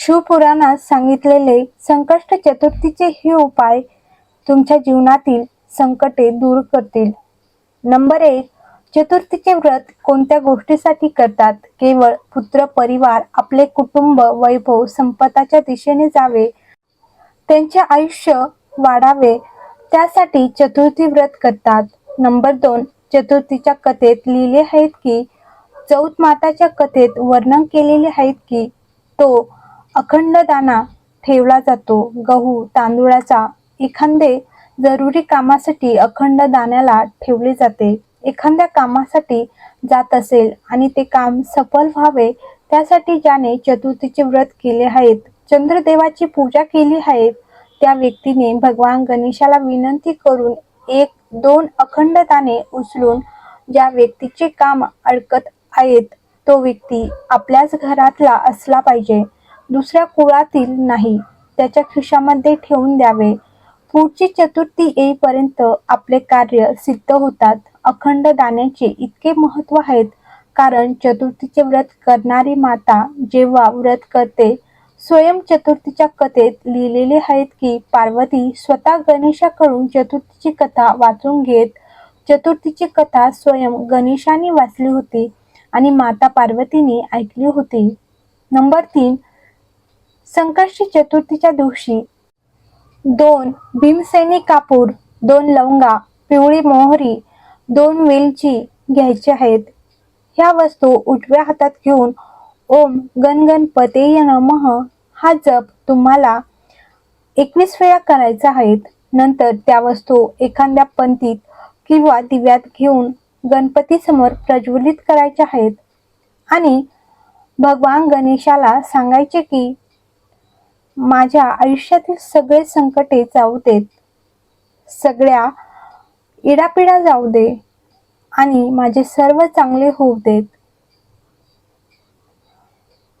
शिवपुराणात सांगितलेले संकष्ट चतुर्थीचे हे उपाय तुमच्या जीवनातील संकटे दूर करतील. नंबर एक चतुर्थीचे व्रत कोणत्या गोष्टीसाठी करतात? केवळ पुत्र परिवार आपले कुटुंब वैभव संपताच्या दिशेने जावे त्यांचे आयुष्य वाढावे त्यासाठी चतुर्थी व्रत करतात. नंबर दोन चतुर्थीच्या कथेत लिहिले आहेत की चौथ माताच्या कथेत वर्णन केलेले आहेत की तो अखंड दाना ठेवला जातो. गहू तांदूळाचा एखादे जरुरी कामासाठी अखंड दाण्याला ठेवले जाते. एखाद्या कामासाठी जात असेल आणि ते काम सफल व्हावे त्यासाठी ज्याने चतुर्थीचे व्रत केले आहेत चंद्रदेवाची पूजा केली आहे त्या व्यक्तीने भगवान गणेशाला विनंती करून एक दोन अखंड दाणे उचलून ज्या व्यक्तीचे काम अडकत आहेत तो व्यक्ती आपल्याच घरातला असला पाहिजे. दुसऱ्या कुळातील नाही त्याच्या खिशामध्ये ठेवून द्यावे. पुढची चतुर्थी येईपर्यंत आपले कार्य सिद्ध होतात. अखंड दाण्याचे इतके महत्त्व आहेत कारण चतुर्थीचे व्रत करणारी माता जेव्हा व्रत करते स्वयं चतुर्थीच्या कथेत लिहिलेले आहेत की पार्वती स्वतः गणेशाकडून चतुर्थीची कथा वाचून घेत चतुर्थीची कथा स्वयं गणेशाने वाचली होती आणि माता पार्वतीने ऐकली होती. नंबर तीन संकष्टी चतुर्थीच्या दिवशी. दोन भीमसेनी कापूर दोन लवंगा पिवळी मोहरी दोन वेलची घ्यायची आहेत. ह्या वस्तू उजव्या हातात घेऊन ओम गणगणपतेय नमः हा जप तुम्हाला एकवीस वेळा करायचा आहेत नंतर त्या वस्तू एखाद्या पंतीत किंवा दिव्यात घेऊन गणपती समोर प्रज्वलित करायच्या आहेत. आणि भगवान गणेशाला सांगायचे की माझ्या आयुष्यातील सगळे संकटे जाऊ देत. सगळ्या इडापिडा जाऊ दे आणि माझे सर्व चांगले होऊ देत.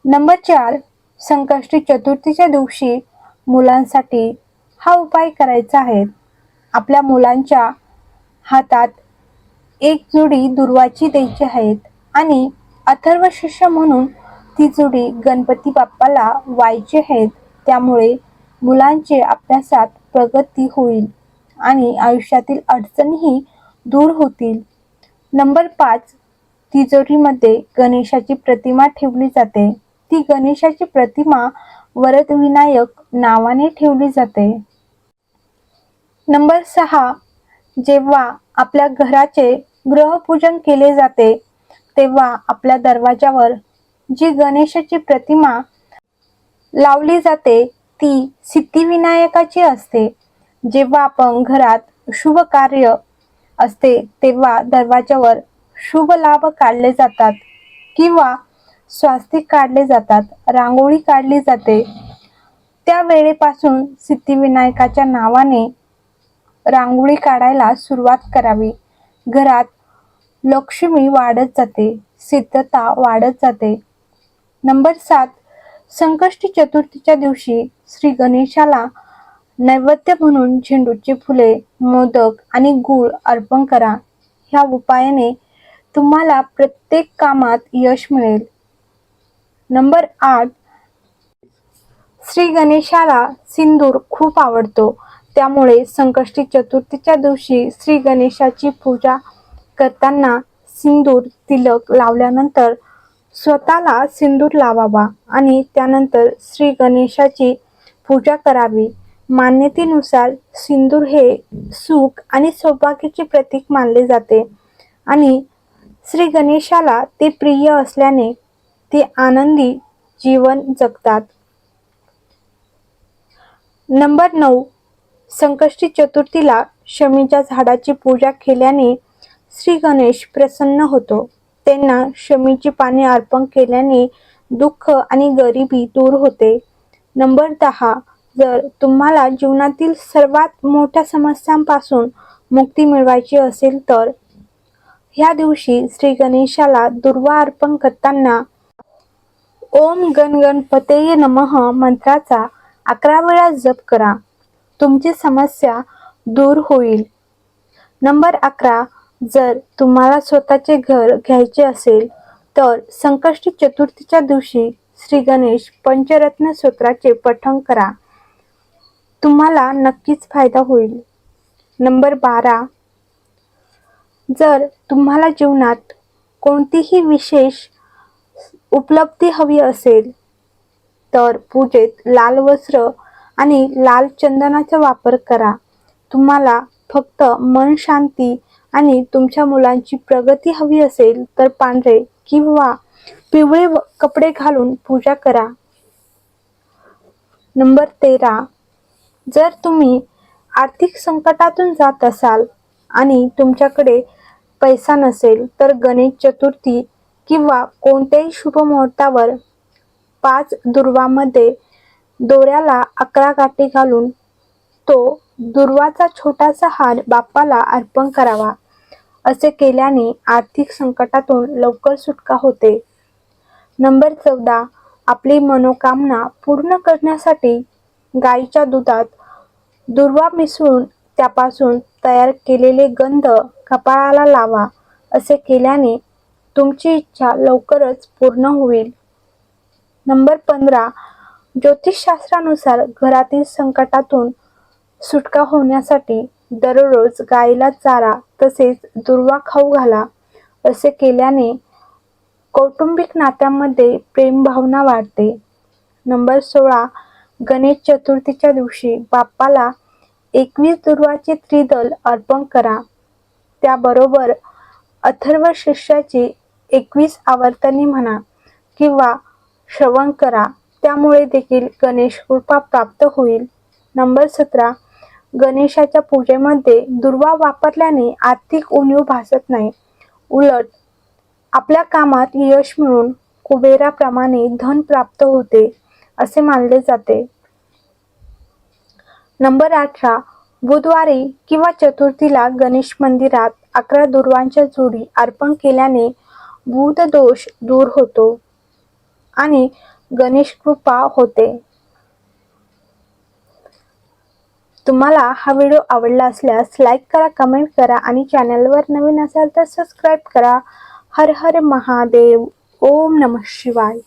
नंबर चार संकष्टी चतुर्थीच्या दिवशी मुलांसाठी हा उपाय करायचा आहे. आपल्या मुलांच्या हातात एक जुडी दुर्वाची द्यायची आहेत आणि अथर्व शिष्य म्हणून ती जुडी गणपती बाप्पाला व्हायची आहेत. त्यामुळे मुलांचे अभ्यासात प्रगती होईल आणि आयुष्यातील अडचणीही दूर होतील. नंबर पाच तिजोरीमध्ये गणेशाची प्रतिमा ठेवली जाते. ती गणेशाची प्रतिमा वरदविनायक नावाने ठेवली जाते. नंबर सहा जेव्हा आपल्या घराचे ग्रहपूजन केले जाते तेव्हा आपल्या दरवाजावर जी गणेशाची प्रतिमा लावली जाते ती सिद्धिविनायकाची असते. जेव्हा आपण घरात शुभ कार्य असते तेव्हा दरवाजावर शुभ लाभ काढले जातात किंवा स्वास्तिक काढले जातात रांगोळी काढली जाते. त्या वेळेपासून सिद्धिविनायकाच्या नावाने रांगोळी काढायला सुरुवात करावी. घरात लक्ष्मी वाढत जाते सिद्धता वाढत जाते. नंबर सात संकष्टी चतुर्थीच्या दिवशी श्री गणेशाला नैवेद्य म्हणून झेंडूची फुले मोदक आणि गूळ अर्पण करा. ह्या उपायाने तुम्हाला प्रत्येक कामात यश मिळेल. नंबर आठ. श्री गणेशाला सिंदूर खूप आवडतो. त्यामुळे संकष्टी चतुर्थीच्या दिवशी श्री गणेशाची पूजा करताना सिंदूर तिलक लावल्यानंतर स्वतःला सिंदूर लावावा आणि त्यानंतर श्री गणेशाची पूजा करावी. मान्यतेनुसार सिंदूर हे सुख आणि सौभाग्याचे प्रतीक मानले जाते आणि श्री गणेशाला ते प्रिय असल्याने ते आनंदी जीवन जगतात. नंबर नऊ. संकष्टी चतुर्थीला शमीच्या झाडाची पूजा केल्याने श्री गणेश प्रसन्न होतो. त्यांना शमीची पाने अर्पण केल्याने दुःख आणि गरिबी दूर होते. नंबर दहा. जर तुम्हाला जीवनातील सर्वात मोठ्या समस्यांपासून मुक्ती मिळवायची असेल तर ह्या दिवशी श्री गणेशाला दुर्वा अर्पण करताना ओम गण गणपतेय नमः मंत्राचा अकरा वेळा जप करा. तुमची समस्या दूर होईल. नंबर अकरा. जर तुम्हाला स्वतःचे घर घ्यायचे असेल तर संकष्टी चतुर्थीच्या दिवशी श्री गणेश पंचरत्न सूत्राचे पठण करा. तुम्हाला नक्कीच फायदा होईल. नंबर बारा. जर तुम्हाला जीवनात कोणतीही विशेष उपलब्धी हवी असेल तर पूजेत लाल वस्त्र आणि लाल चंदनाचा वापर करा. तुम्हाला फक्त मन शांती आणि तुमच्या मुलांची प्रगती हवी असेल तर पांढरे किंवा पिवळे व- कपडे घालून पूजा करा. नंबर तेरा. जर तुम्ही आर्थिक संकटातून जात असाल आणि तुमच्याकडे पैसा नसेल तर गणेश चतुर्थी किंवा कोणत्याही शुभ मुहूर्तावर पाच दुर्वामध्ये दोऱ्याला अकरा गाठी घालून तो दुर्वाचा छोटासा हार बाप्पाला अर्पण करावा. असे केल्याने आर्थिक संकटातून लवकर सुटका होते. नंबर चौदा. आपली मनोकामना पूर्ण करण्यासाठी गाईच्या दुधात दुर्वा मिसळून त्यापासून तयार केलेले गंध कपाळाला लावा असे केल्याने तुमची इच्छा लवकरच पूर्ण होईल. नंबर पंधरा. ज्योतिषशास्त्रानुसार घरातील संकटातून सुटका होण्यासाठी दररोज गाईला चारा तसेच दुर्वा खाऊ घाला असे केल्याने कौटुंबिक नात्यामध्ये प्रेमभावना वाढते. नंबर सोळा गणेश चतुर्थीच्या दिवशी बाप्पाला एकवीस दुर्वाचे त्रिदल अर्पण करा. त्याबरोबर अथर्व शिष्याची एकवीस आवर्तने म्हणा किंवा श्रवण करा त्यामुळे देखील गणेश कृपा प्राप्त होईल. नंबर सतरा गणेशाच्या पूजेमध्ये दुर्वा वापरल्याने आर्थिक उणीव भासत नाही. उलट आपल्या कामात यश मिळून कुबेराप्रमाणे धन प्राप्त होते असे मानले जाते. नंबर अठरा बुधवारी किंवा चतुर्थीला गणेश मंदिरात अकरा दुर्वांच्या जोडी अर्पण केल्याने बुध दोष दूर होतो आणि गणेश कृपा होते. तुम्हाला हा व्हिडिओ आवडला असल्यास लाईक करा कमेंट करा आणि चॅनलवर नवीन असाल तर सबस्क्राईब करा. हर हर महादेव. ओम नम शिवाय.